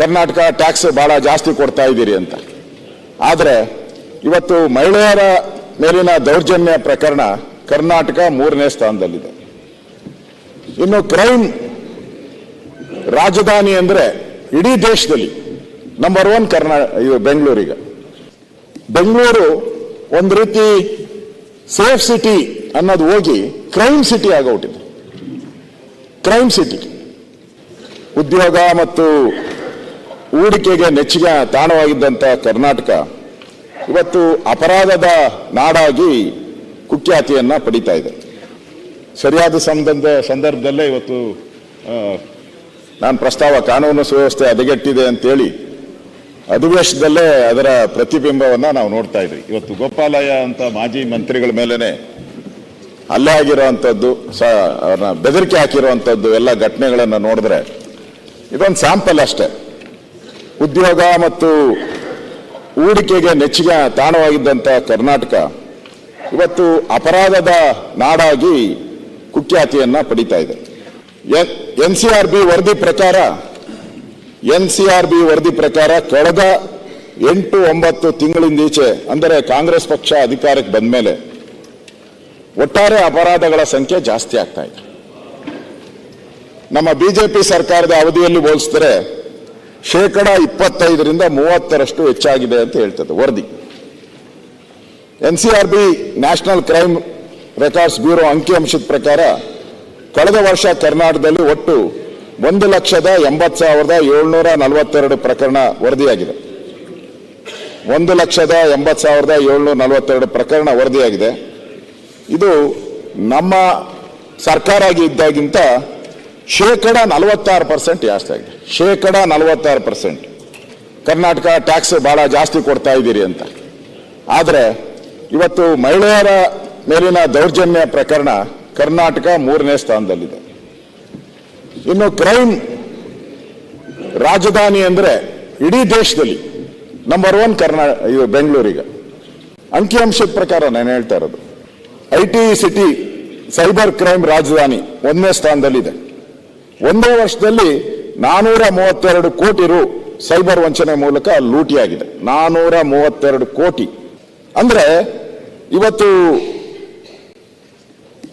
Karnataka tax ಬಹಳ ಜಾಸ್ತಿ ಕೊಡ್ತಾ ಇದ್ದೀರಿ ಅಂತ. ಆದರೆ ಇವತ್ತು ಮಹಿಳೆಯರ ಮೇಲಿನ ದೌರ್ಜನ್ಯ ಪ್ರಕರಣ ಕರ್ನಾಟಕ ಮೂರನೇ ಸ್ಥಾನದಲ್ಲಿದೆ. ಇನ್ನು ಕ್ರೈಮ್ ರಾಜಧಾನಿ ಅಂದರೆ ಇಡೀ ದೇಶದಲ್ಲಿ ನಂಬರ್ ಒನ್ ಕರ್ನಾ, ಇದು ಬೆಂಗಳೂರಿಗೆ. ಬೆಂಗಳೂರು ಒಂದು ರೀತಿ ಸೇಫ್ ಸಿಟಿ ಅನ್ನೋದು ಹೋಗಿ ಕ್ರೈಮ್ ಸಿಟಿ ಆಗೋಗ್ಬಿಟ್ಟಿದೆ. ಕ್ರೈಮ್ ಸಿಟಿ ಉದ್ಯೋಗ ಮತ್ತು ಹೂಡಿಕೆಗೆ ನೆಚ್ಚಿಗೆ ತಾಣವಾಗಿದ್ದಂಥ ಕರ್ನಾಟಕ, ಇವತ್ತು ಅಪರಾಧದ ನಾಡಾಗಿ ಕುಖ್ಯಾತಿಯನ್ನು ಪಡಿತಾ ಇದೆ. ಸರಿಯಾದ ಸಂಬಂಧ, ಸಂದರ್ಭದಲ್ಲೇ ಇವತ್ತು ನಾನು ಪ್ರಸ್ತಾವ ಕಾನೂನು ಸುವ್ಯವಸ್ಥೆ ಹದಗೆಟ್ಟಿದೆ ಅಂತೇಳಿ ಅಧಿವೇಶನದಲ್ಲೇ ಅದರ ಪ್ರತಿಬಿಂಬವನ್ನು ನಾವು ನೋಡ್ತಾ ಇದ್ವಿ. ಇವತ್ತು ಗೋಪಾಲಯ್ಯ ಅಂತ ಮಾಜಿ ಮಂತ್ರಿಗಳ ಮೇಲೇ ಹಲ್ಲೆ ಆಗಿರುವಂಥದ್ದು ಸ, ಅವ್ರನ್ನ ಬೆದರಿಕೆ ಹಾಕಿರುವಂಥದ್ದು ಎಲ್ಲ ಘಟನೆಗಳನ್ನು ನೋಡಿದ್ರೆ ಇದೊಂದು ಸ್ಯಾಂಪಲ್ ಅಷ್ಟೇ. ಉದ್ಯೋಗ ಮತ್ತು ಹೂಡಿಕೆಗೆ ನೆಚ್ಚಿಗೆ ತಾಣವಾಗಿದ್ದಂಥ ಕರ್ನಾಟಕ, ಇವತ್ತು ಅಪರಾಧದ ನಾಡಾಗಿ ಕುಖ್ಯಾತಿಯನ್ನು ಪಡಿತಾ ಇದೆ. ಎನ್ ಸಿ ಆರ್ ಬಿ ವರದಿ ಪ್ರಕಾರ ಎನ್ ಸಿ ಆರ್ ಬಿ ವರದಿ ಪ್ರಕಾರ ಕಳೆದ ಎಂಟು ಒಂಬತ್ತು ತಿಂಗಳಿಂದೀಚೆ ಅಂದರೆ ಕಾಂಗ್ರೆಸ್ ಪಕ್ಷ ಅಧಿಕಾರಕ್ಕೆ ಬಂದ ಮೇಲೆ ಒಟ್ಟಾರೆ ಅಪರಾಧಗಳ ಸಂಖ್ಯೆ ಜಾಸ್ತಿ ಆಗ್ತಾ ಇದೆ. ನಮ್ಮ ಬಿಜೆಪಿ ಸರ್ಕಾರದ ಅವಧಿಯಲ್ಲಿ ಹೋಲಿಸಿದರೆ ಶೇಕಡ ಇಪ್ಪತ್ತೈದರಿಂದ ಮೂವತ್ತರಷ್ಟು ಹೆಚ್ಚಾಗಿದೆ ಅಂತ ಹೇಳ್ತದೆ ವರದಿ. N C R B national crime records bureau ಅಂಕಿಅಂಶದ ಪ್ರಕಾರ ಕಳೆದ ವರ್ಷ ಕರ್ನಾಟಕದಲ್ಲಿ ಒಟ್ಟು ಒಂದು ಲಕ್ಷದ ಎಂಬತ್ತು ಸಾವಿರದ ಏಳ್ನೂರ ನಲವತ್ತೆರಡು ಪ್ರಕರಣ ವರದಿಯಾಗಿದೆ. ಒಂದು ಲಕ್ಷದ ಎಂಬತ್ತು ಸಾವಿರದ ಏಳ್ನೂರ ನಲವತ್ತೆರಡು ಪ್ರಕರಣ ವರದಿಯಾಗಿದೆ. ಇದು ನಮ್ಮ ಸರ್ಕಾರ ಆಗಿ ಇದ್ದಾಗಿಂತ ಶೇಕಡ ನಲವತ್ತಾರು ಪರ್ಸೆಂಟ್ ಜಾಸ್ತಿ ಆಗಿದೆ. ಶೇಕಡ ನಲವತ್ತಾರು ಪರ್ಸೆಂಟ್. ಕರ್ನಾಟಕ ಟ್ಯಾಕ್ಸ್ ಬಹಳ ಜಾಸ್ತಿ ಕೊಡ್ತಾ ಇದ್ದೀರಿ ಅಂತ. ಆದರೆ ಇವತ್ತು ಮಹಿಳೆಯರ ಮೇಲಿನ ದೌರ್ಜನ್ಯ ಪ್ರಕರಣ ಕರ್ನಾಟಕ ಮೂರನೇ ಸ್ಥಾನದಲ್ಲಿದೆ. ಇನ್ನು ಕ್ರೈಮ್ ರಾಜಧಾನಿ ಅಂದರೆ ಇಡೀ ದೇಶದಲ್ಲಿ ನಂಬರ್ ಒನ್ ಕರ್ನಾ, ಇದು ಬೆಂಗಳೂರಿಗೆ. ಅಂಕಿಅಂಶದ ಪ್ರಕಾರ ನಾನು ಹೇಳ್ತಾ ಇರೋದು. I T city cyber crime ರಾಜಧಾನಿ ಒಂದನೇ ಸ್ಥಾನದಲ್ಲಿದೆ. ಒಂದೇ ವರ್ಷದಲ್ಲಿ ನಾನೂರ ಮೂವತ್ತೆರಡು ಕೋಟಿ ರು ಸೈಬರ್ ವಂಚನೆ ಮೂಲಕ ಲೂಟಿಯಾಗಿದೆ. ನಾನೂರ ಮೂವತ್ತೆರಡು ಕೋಟಿ. ಅಂದ್ರೆ ಇವತ್ತು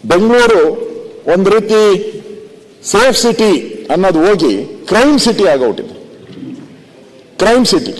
ಬೆಂಗಳೂರು ಒಂದು ರೀತಿ ಸೇಫ್ ಸಿಟಿ ಅನ್ನೋದು ಹೋಗಿ ಕ್ರೈಮ್ ಸಿಟಿ ಆಗೋಟಿದೆ ಕ್ರೈಮ್ ಸಿಟಿ.